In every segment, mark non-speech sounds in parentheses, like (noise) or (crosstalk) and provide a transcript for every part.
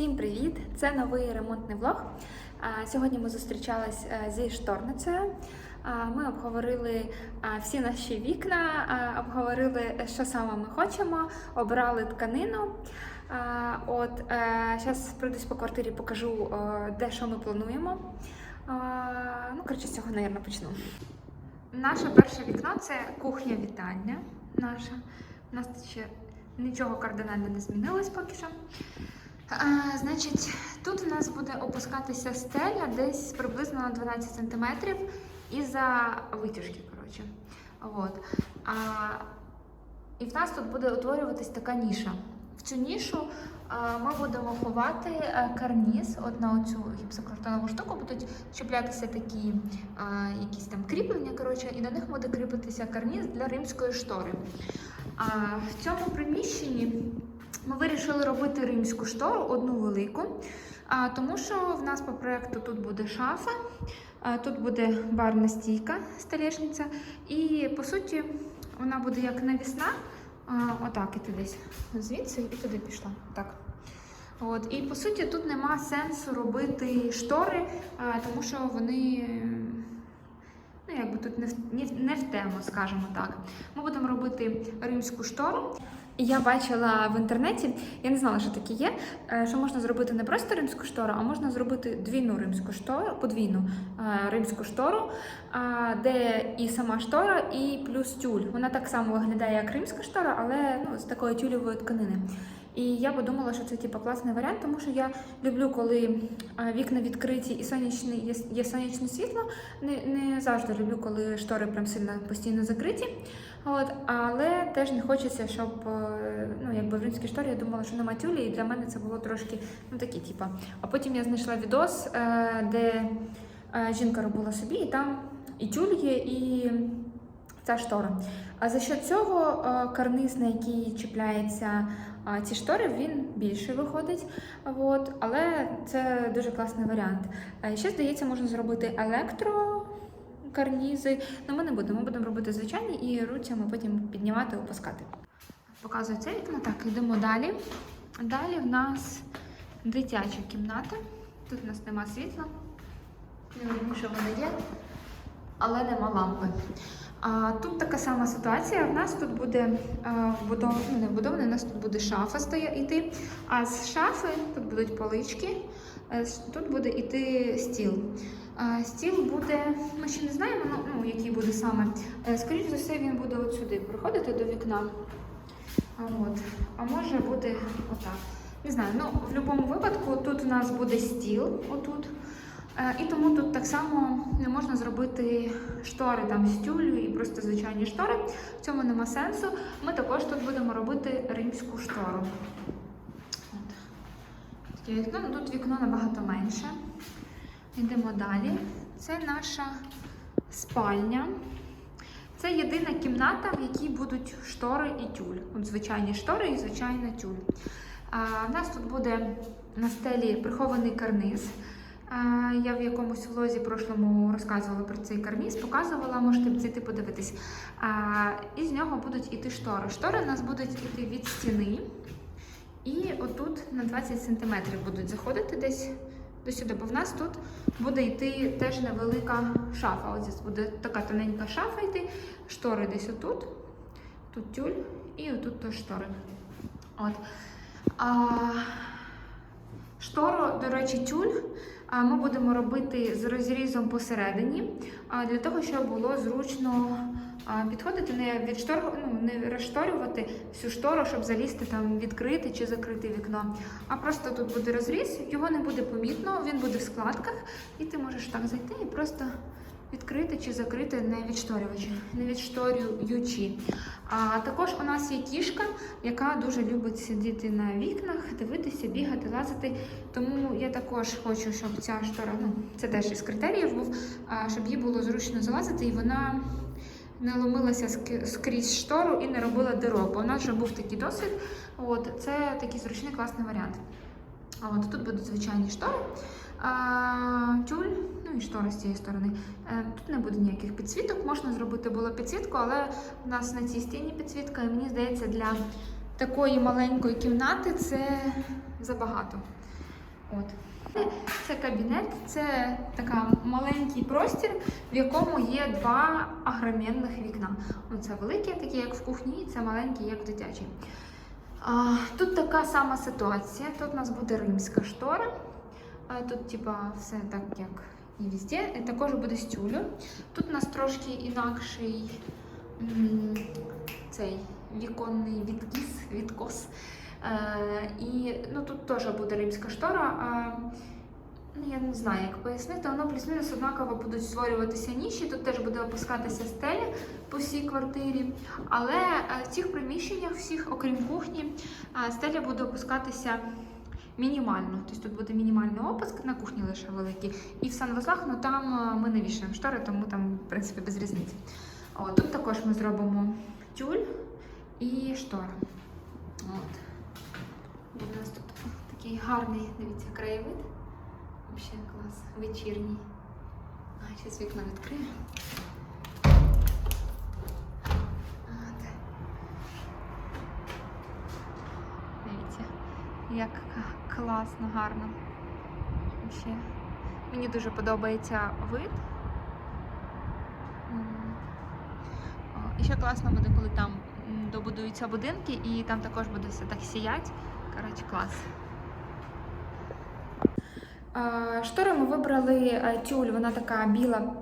Всім привіт! Це новий ремонтний влог. Сьогодні ми зустрічались е, зі шторницею. Ми обговорили всі наші вікна, обговорили, що саме ми хочемо, обрали тканину. От зараз пройдусь по квартирі, покажу, е, де що ми плануємо. Ну, коротше, з цього, мабуть, почну. Наше перше вікно це кухня-вітальня наша. У нас ще нічого кардинально не змінилось поки що. Значить, тут у нас буде опускатися стеля десь приблизно на 12 см із-за витяжки. коротше. От. А, і в нас тут буде утворюватись така ніша. В цю нішу а, ми будемо ховати а, карніз. От на оцю гіпсокартонову штуку будуть чіплятися такі а, якісь там кріплення, коротше, і на них буде кріпитися карніз для римської штори. А в цьому приміщенні ми вирішили робити римську штору, одну велику, тому що в нас по проєкту тут буде шафа, тут буде барна стійка, столешниця, і по суті вона буде як навісна. Отак іти десь звідси і туди пішла. Так. От, і по суті тут нема сенсу робити штори, тому що вони ну, якби тут не, в- не в тему, скажімо так. Ми будемо робити римську штору. Я бачила в інтернеті, я не знала, що таке є. е, Що можна зробити не просто римську штору, а можна зробити двійну римську штору, подвійну е, римську штору, де і сама штора, і плюс тюль. Вона так само виглядає, як римська штора, але ну, з такої тюльової тканини. І я подумала, що це типу, класний варіант, тому що я люблю, коли вікна відкриті і сонячне, є, є сонячне світло. Не, не завжди люблю, коли штори прям сильно постійно закриті. От, але теж не хочеться, щоб е, ну, якби в римській шторі я думала, що нема тюлі, і для мене це було трошки ну, такі, типа. А потім я знайшла відос, е, де е, жінка робила собі, і там і тюль є, і ця штора. А за що цього е, карниз, на який чіпляється ці штори, він більше виходить. От, але це дуже класний варіант. Ще здається, можна зробити електро. Карнізи, ну ми не будемо, ми будемо робити звичайні і руцями потім піднімати, опускати. Показую це вікно. Так, йдемо далі. Далі в нас дитяча кімната. Тут у нас нема світла. Не видно, що вона є, але нема лампи. А, тут така сама ситуація. В нас тут буде вбудов... ну, не вбудована, у нас тут буде шафа стоя... йти, а з шафи тут будуть полички, е, тут буде йти стіл. Стіл буде, ми ще не знаємо, ну, ну, який буде саме. Е, Скоріше за все, він буде от сюди приходити до вікна. От. а може бути отак. Не знаю, ну в будь-якому випадку тут у нас буде стіл отут. Е, І тому тут так само не можна зробити штори там з тюлю і просто звичайні штори. В цьому нема сенсу. Ми також тут будемо робити римську штору. От. Вікно, ну тут вікно набагато менше. Йдемо далі. Це наша спальня. Це єдина кімната, в якій будуть штори і тюль. От звичайні штори і звичайна тюль. А, в нас тут буде на стелі прихований карниз. Я в якомусь влозі прошлому розказувала про цей карниз, показувала, можете зайти подивитись. І з нього будуть іти штори. Штори у нас будуть іти від стіни. І отут на 20 см будуть заходити десь до сюди, бо в нас тут буде йти теж невелика шафа. Ось здесь буде така тоненька шафа йти, штори десь отут, тут тюль і отут теж штори. От. А, штору, до речі, тюль ми будемо робити з розрізом посередині, для того, щоб було зручно підходити, не відштор... ну, не розшторювати всю штору, щоб залізти там, відкрити чи закрити вікно. А просто тут буде розріз, його не буде помітно, він буде в складках, і ти можеш так зайти і просто відкрити чи закрити, не відшторюючи, не відшторюючи. А також у нас є кішка, яка дуже любить сидіти на вікнах, дивитися, бігати, лазити. Тому я також хочу, щоб ця штора, ну це теж із критеріїв був, щоб їй було зручно залазити, і вона не ломилася скрізь штору і не робила дирок. Бо у нас вже був такий досвід. От це такий зручний класний варіант. А от тут будуть звичайні штори. А, тюль, ну і штори з цієї сторони. Е, Тут не буде ніяких підсвіток. Можна зробити було підсвітку, але у нас на цій стіні підсвітка, і мені здається, для такої маленької кімнати це забагато. От. Це кабінет, це така маленький простір, в якому є два агроменних вікна. Оце велике, таке як в кухні, і це маленьке, як в дитячій. Тут така сама ситуація. Тут у нас буде римська штора. Тут, типа, все так, як і везде. Також буде з тюлю. Тут у нас трошки інакший цей віконний відкіс, відкос. Е, і ну, тут теж буде римська штора. А, ну, я не знаю, як пояснити, воно плюс-мінус однаково будуть створюватися ніші. Тут теж буде опускатися стеля по всій квартирі. Але е, в цих приміщеннях, всіх, окрім кухні, е, стеля буде опускатися мінімально. Тобто тут буде мінімальний опуск, на кухні лише великий. І в санвузлах, ну там е, ми не вішаємо штори, тому там, в принципі, без різниці. О, тут також ми зробимо тюль і штори. От. У нас тут такий гарний, дивіться, краєвид. Взагалі клас, вечірній. Зараз вікно відкрию. Як класно, гарно. Ще. Мені дуже подобається вид. І ще класно буде, коли там добудуються будинки і там також буде все так сіять. Коротше, клас. Штори ми вибрали е, тюль, вона така біла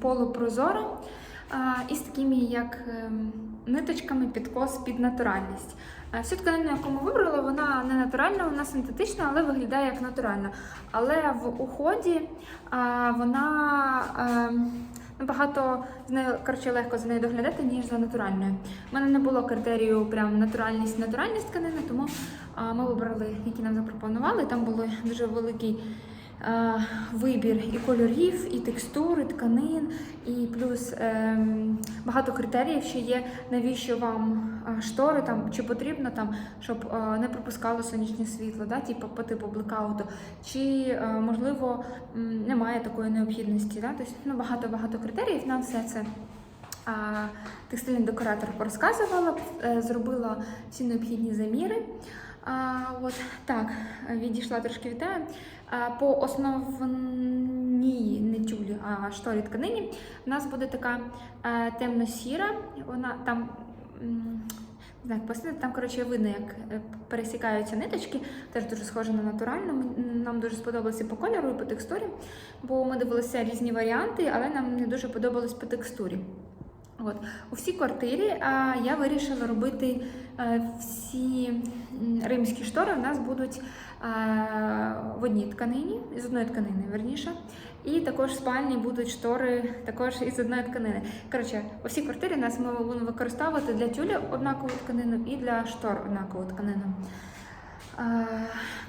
полупрозора. а, І з такими як ем, ниточками підкос під натуральність. А Всю тканину, яку ми вибрали, вона не натуральна, вона синтетична, але виглядає як натуральна. Але в уході а, вона ем, набагато з нею коротше, легко за нею доглядати, ніж за натуральною. У мене не було критерію прям натуральність, натуральність тканини, тому ми вибрали, які нам запропонували. Там був дуже великий вибір і кольорів, і текстур, і тканин, і плюс ем, багато критеріїв ще є, навіщо вам штори там, чи потрібно там, щоб не пропускало сонячне світло, да, типу, по типу блекауту, чи можливо немає такої необхідності. Да? Тобто, ну, багато-багато критеріїв нам все це. Текстильний декоратор порозказувала, е, зробила всі необхідні заміри. А, от так, відійшла трошки від теми. По основній не тюлі, а шторі тканині у нас буде така е, темно-сіра. Вона там. знаю, пояснити, там, коротше, видно, як е, пересікаються ниточки, теж дуже схоже на натуральну. Нам дуже сподобалося по кольору і по текстурі, бо ми дивилися різні варіанти, але нам не дуже подобалось по текстурі. От. У всій квартирі а, я вирішила робити е, всі римські штори у нас будуть е, в одній тканині, з одної тканини, верніше. І також в спальні будуть штори також із одної тканини. Коротше, у всій квартирі нас ми будемо використовувати для тюля однакову тканину і для штор однакову тканину.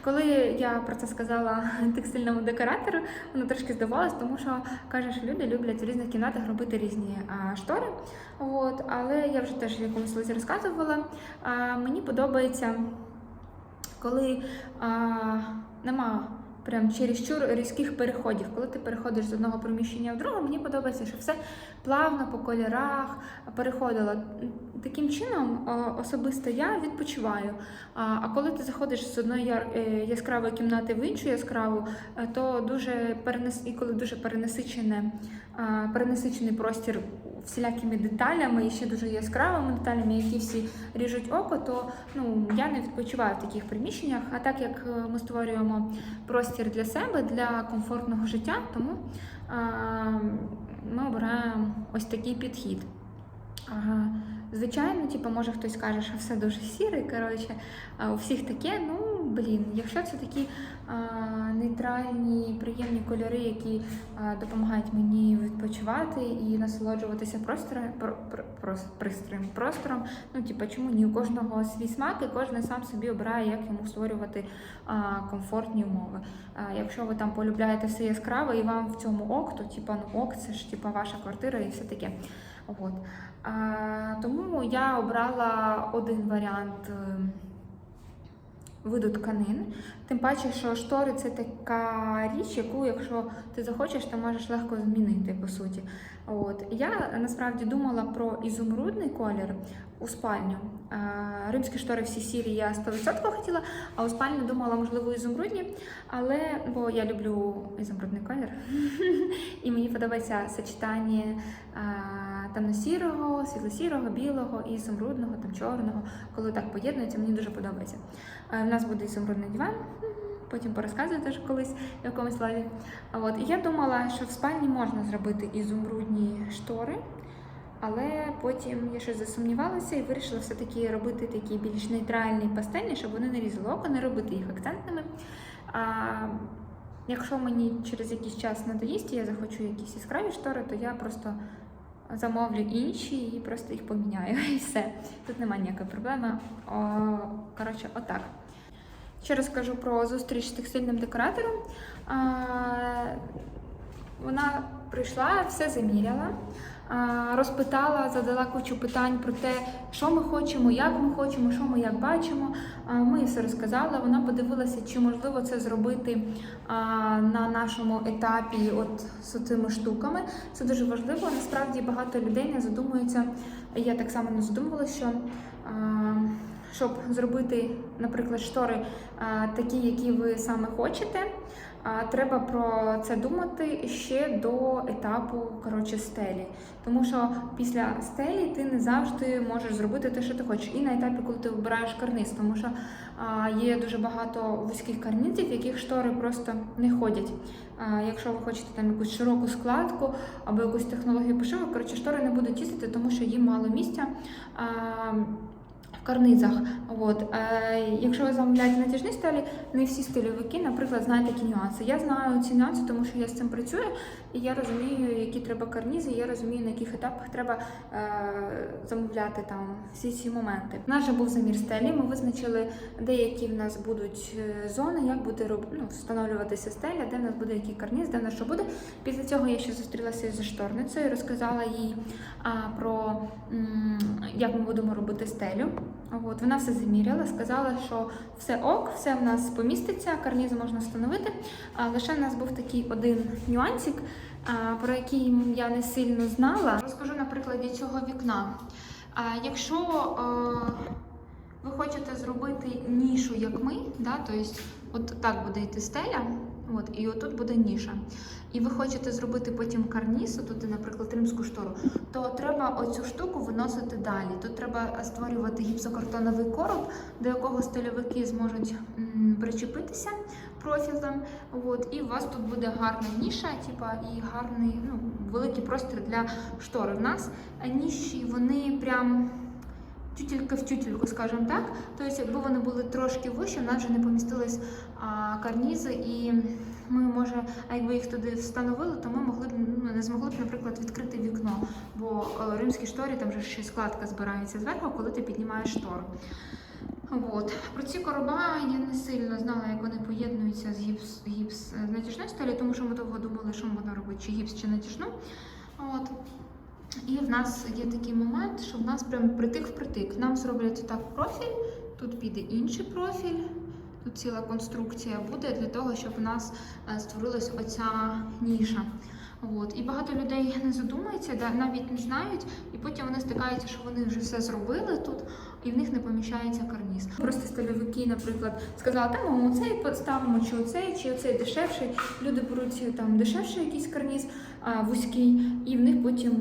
Коли я про це сказала (laughs) текстильному декоратору, вона трошки здивувалась, тому що каже, люди люблять в різних кімнатах робити різні штори. От, але я вже теж в якомусь лозі розказувала. Мені подобається, коли нема прям чересчур різких переходів. Коли ти переходиш з одного приміщення в друге, мені подобається, що все плавно по кольорах переходило. Таким чином, особисто я відпочиваю. А, коли ти заходиш з одної е, яскравої кімнати в іншу яскраву, е, то дуже перенес... і коли дуже перенасичене, перенасичений простір всілякими деталями і ще дуже яскравими деталями, які всі ріжуть око, то ну я не відпочиваю в таких приміщеннях. А так як е, ми створюємо простір для себе, для комфортного життя, тому ми обираємо ось такий підхід. Звичайно, типу, може хтось каже, що все дуже сіре, коротше, у всіх таке. Ну, блін, якщо це такі а, нейтральні, приємні кольори, які а, допомагають мені відпочивати і насолоджуватися простором, про, про, прос- пристроєм, простором, ну, типу, чому ні? У кожного свій смак, і кожен сам собі обирає, як йому створювати а, комфортні умови. А, якщо ви там полюбляєте все яскраве і вам в цьому ок, то типу, ну ок, це ж типу, ваша квартира і все таке. От. А, тому я обрала один варіант е, виду тканин. Тим паче, що штори це така річ, яку, якщо ти захочеш, ти можеш легко змінити, по суті. От. Я насправді думала про ізумрудний колір у спальню. Римські штори всі сірі я 100% хотіла, а у спальню думала, можливо, ізумрудні, але бо я люблю ізумрудний колір. (laughs) І мені подобається сочетання темно-сірого, світло-сірого, білого ізумрудного, там чорного. Коли так поєднується, мені дуже подобається. У нас буде ізумрудний диван, потім порозказую теж колись в якомусь лаві. От, і я думала, що в спальні можна зробити ізумрудні штори. Але потім я щось засумнівалася і вирішила все-таки робити такі більш нейтральні пастельні, щоб вони не різали око, не робити їх акцентними. А, якщо мені через якийсь час надоїсть, я захочу якісь яскраві штори, то я просто замовлю інші і просто їх поміняю. (laughs) І все. Тут немає ніякої проблеми. О, коротше, отак. Ще розкажу про зустріч з текстильним декоратором. Вона прийшла, все заміряла, розпитала, задала кучу питань про те, що ми хочемо, як ми хочемо, що ми як бачимо. Ми їй все розказали. Вона подивилася, чи можливо це зробити на нашому етапі, от з цими штуками. Це дуже важливо. Насправді багато людей не задумуються. Я так само не задумувалася, що. Щоб зробити, наприклад, штори такі, які ви саме хочете, треба про це думати ще до етапу коротше, стелі. Тому що після стелі ти не завжди можеш зробити те, що ти хочеш. І на етапі, коли ти вибираєш карниз, тому що є дуже багато вузьких карнизів, в яких штори просто не ходять. Якщо ви хочете там якусь широку складку або якусь технологію пошиву, коротше, штори не будуть їздити, тому що їм мало місця. В карнизах. От. Е, якщо ви замовляєте натяжні стелі, не всі стильовики, наприклад, знають такі нюанси. Я знаю ці нюанси, тому що я з цим працюю, і я розумію, які треба карнизи, і я розумію, на яких етапах треба е, замовляти там всі ці моменти. У нас же був замір стелі. Ми визначили, де які в нас будуть е, зони, як буде ну, встановлюватися стеля, де в нас буде який карниз, де в нас що буде. Після цього я ще зустрілася зі шторницею, розказала їй про як ми будемо робити стелю. От, вона все заміряла, сказала, що все ок, все в нас поміститься, карнізи можна встановити. А лише в нас був такий один нюансик, про який я не сильно знала. Розкажу на прикладі цього вікна. А, якщо е, ви хочете зробити нішу, як ми, да, тобто от так буде йти стеля, от, і отут буде ніша. І ви хочете зробити потім карніз, тут, наприклад, римську штору, то треба оцю штуку виносити далі. Тут треба створювати гіпсокартоновий короб, до якого стильовики зможуть м, причепитися профілем. От, і у вас тут буде гарна ніша, типа, і гарний ну, великий простір для штори. В нас ніші вони прям. Тютелька в тютельку, скажімо так. Тобто, якби вони були трошки вище, в нас вже не помістились а, карнізи, і ми може, а якби їх туди встановили, то ми могли б ну, не змогли б, наприклад, відкрити вікно. Бо е, римські шторі там вже ще складка збирається зверху, коли ти піднімаєш штору. От. Про ці короба я не сильно знала, як вони поєднуються з гіпс, гіпс е, з натяжною стелі, тому що ми довго думали, що можна робити, чи гіпс, чи натяжну. От. І в нас є такий момент, що в нас прям притик в притик. Нам зроблять так профіль, тут піде інший профіль, тут ціла конструкція буде для того, щоб у нас е, створилась оця ніша. От. І багато людей не задумуються, навіть не знають, і потім вони стикаються, що вони вже все зробили тут, і в них не поміщається карніз. Просто стильовики, наприклад, сказали, там ми оцей поставимо, чи оцей, чи оцей дешевший. Люди беруть там дешевший якийсь карніз, а, вузький, і в них потім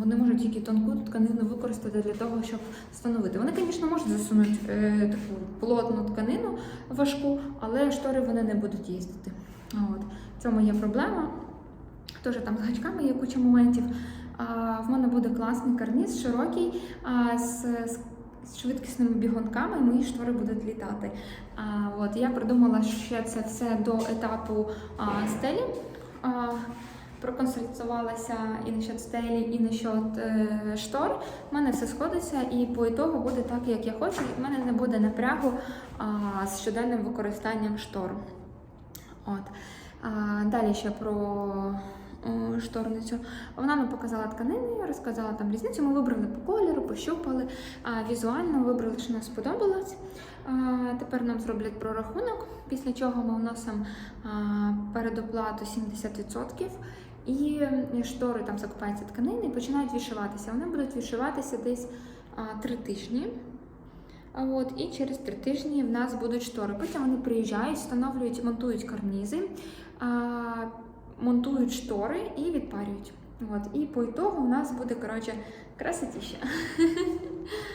вони можуть тільки тонку тканину використати для того, щоб встановити. Вони, звісно, можуть засунути е, таку плотну тканину важку, але штори вони не будуть їздити. От. Цьому є проблема. Теж там з гачками є куча моментів. В мене буде класний карніз, широкий, з, з, швидкісними бігунками, і мої штори будуть літати. От, я придумала ще це все до етапу стелі. Проконсультувалася і насчет стелі, і насчет е, штор. У мене все сходиться, і по ітогу буде так, як я хочу. в мене не буде напрягу а, з щоденним використанням штор. От. А, далі ще про шторницю. Вона нам показала тканини, розказала там різницю. Ми вибрали по кольору, пощупали, візуально вибрали, що нам сподобалось. Тепер нам зроблять прорахунок, після чого ми вносимо передоплату 70%. І штори там закупаються тканини і починають вішиватися. Вони будуть вішиватися десь три тижні. От, і через три тижні в нас будуть штори. Потім вони приїжджають, встановлюють, монтують карнизи, а, монтують штори і відпарюють. От, і по ітогу у нас буде коротше красотіща. (laughs)